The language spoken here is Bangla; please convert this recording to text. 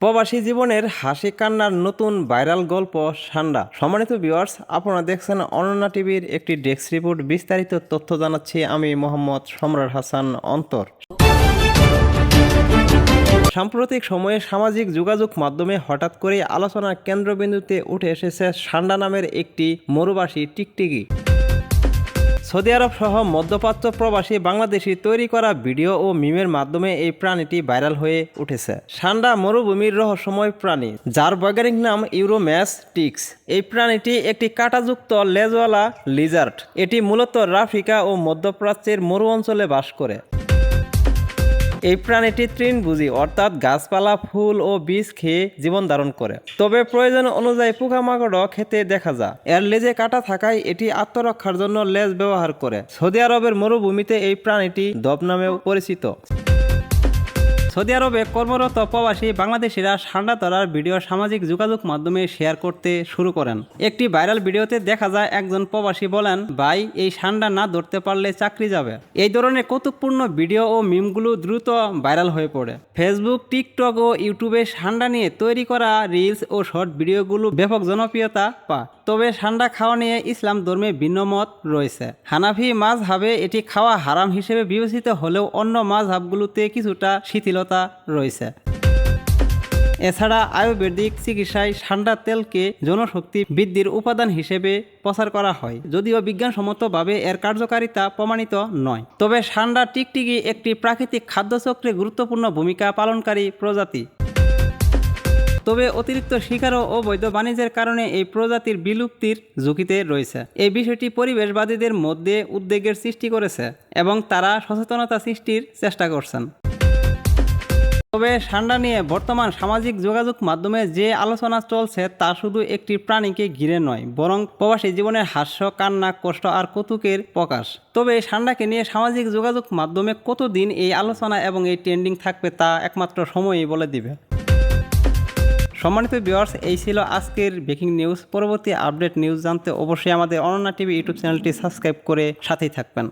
প্রবাসী জীবনের হাসি কান্নার নতুন ভাইরাল গল্প সান্ডা। সম্মানিত ভিউয়ার্স আপনারা দেখছেন অনন্যা টিভির একটি ডেস্ক রিপোর্ট বিস্তারিত তথ্য জানাচ্ছি আমি মোহাম্মদ সম্রাট হাসান অন্তর। সাম্প্রতিক সময়ে সামাজিক যোগাযোগ মাধ্যমে হঠাৎ করে আলোচনার কেন্দ্রবিন্দুতে উঠে এসেছে সান্ডা নামের একটি মরুবাসী টিকটিকি। সৌদি আরব সহ মধ্যপ্রাচ্য প্রবাসী বাংলাদেশি তৈরি করা ভিডিও ও মিমের মাধ্যমে এই প্রাণীটি ভাইরাল হয়ে উঠেছে। সান্ডা মরুভূমির রহস্যময় প্রাণী, যার বৈজ্ঞানিক নাম ইউরোম্যাস টিক্স এই প্রাণীটি একটি কাটাযুক্ত লেজওয়ালা লিজার্ট এটি মূলত আফ্রিকা ও মধ্যপ্রাচ্যের মরু অঞ্চলে বাস করে। এই প্রাণীটি তৃণভোজী, অর্থাৎ গাছপালা, ফুল ও বীজ খেয়ে জীবন ধারণ করে। তবে প্রয়োজন অনুযায়ী পোকামাকড়ও খেতে দেখা যায়। এর লেজে কাটা থাকায় এটি আত্মরক্ষার জন্য লেজ ব্যবহার করে। সৌদি আরবের মরুভূমিতে এই প্রাণীটি দব নামেও পরিচিত। সৌদি আরবে কর্মরত প্রবাসী বাংলাদেশিরা সান্ডা ধরার ভিডিও সামাজিক যোগাযোগ মাধ্যমে শেয়ার করতে শুরু করেন। একটি ভাইরাল ভিডিওতে দেখা যায় একজন প্রবাসী বলেন, ভাই, এই সান্ডা না ধরতে পারলে চাকরি যাবে। এই ধরনের কৌতুকপূর্ণ ভিডিও ও মিমগুলো দ্রুত ভাইরাল হয়ে পড়ে। ফেসবুক, টিকটক ও ইউটিউবে সান্ডা নিয়ে তৈরি করা রিলস ও শর্ট ভিডিওগুলো ব্যাপক জনপ্রিয়তা পায়। তবে ঠান্ডা খাওয়া নিয়ে ইসলাম ধর্মে ভিন্ন মত রয়েছে। হানাফি মাছ হাবে এটি খাওয়া হারাম হিসেবে বিবেচিত হলেও অন্য মাছ হাবগুলোতে কিছুটা শিথিলতা রয়েছে। এছাড়া আয়ুর্বেদিক চিকিৎসায় ঠান্ডা তেলকে জনশক্তি বৃদ্ধির উপাদান হিসেবে প্রচার করা হয়, যদিও বিজ্ঞানসম্মতভাবে এর কার্যকারিতা প্রমাণিত নয়। তবে ঠান্ডা টিকটিকি একটি প্রাকৃতিক খাদ্যচক্রে গুরুত্বপূর্ণ ভূমিকা পালনকারী প্রজাতি। তবে অতিরিক্ত শিকার ও অবৈধ বাণিজ্যের কারণে এই প্রজাতির বিলুপ্তির ঝুঁকিতে রয়েছে। এই বিষয়টি পরিবেশবাদীদের মধ্যে উদ্বেগের সৃষ্টি করেছে এবং তারা সচেতনতা সৃষ্টির চেষ্টা করছেন। তবে ঠান্ডা নিয়ে বর্তমান সামাজিক যোগাযোগ মাধ্যমে যে আলোচনা চলছে তা শুধু একটি প্রাণীকে ঘিরে নয়, বরং প্রবাসী জীবনের হাস্য, কান্না, কষ্ট আর কৌতুকের প্রকাশ। তবে এই ঠান্ডাকে নিয়ে সামাজিক যোগাযোগ মাধ্যমে কতদিন এই আলোচনা এবং এই ট্রেন্ডিং থাকবে তা একমাত্র সময়ই বলে দিবে। সম্মানিত ভিউয়ার্স এই ছিল আজকের ব্রেকিং নিউজ পরবর্তী আপডেট নিউজ জানতে অবশ্যই আমাদের অনন্যা টিভি ইউটিউব চ্যানেলটি সাবস্ক্রাইব করে সাথেই থাকবেন।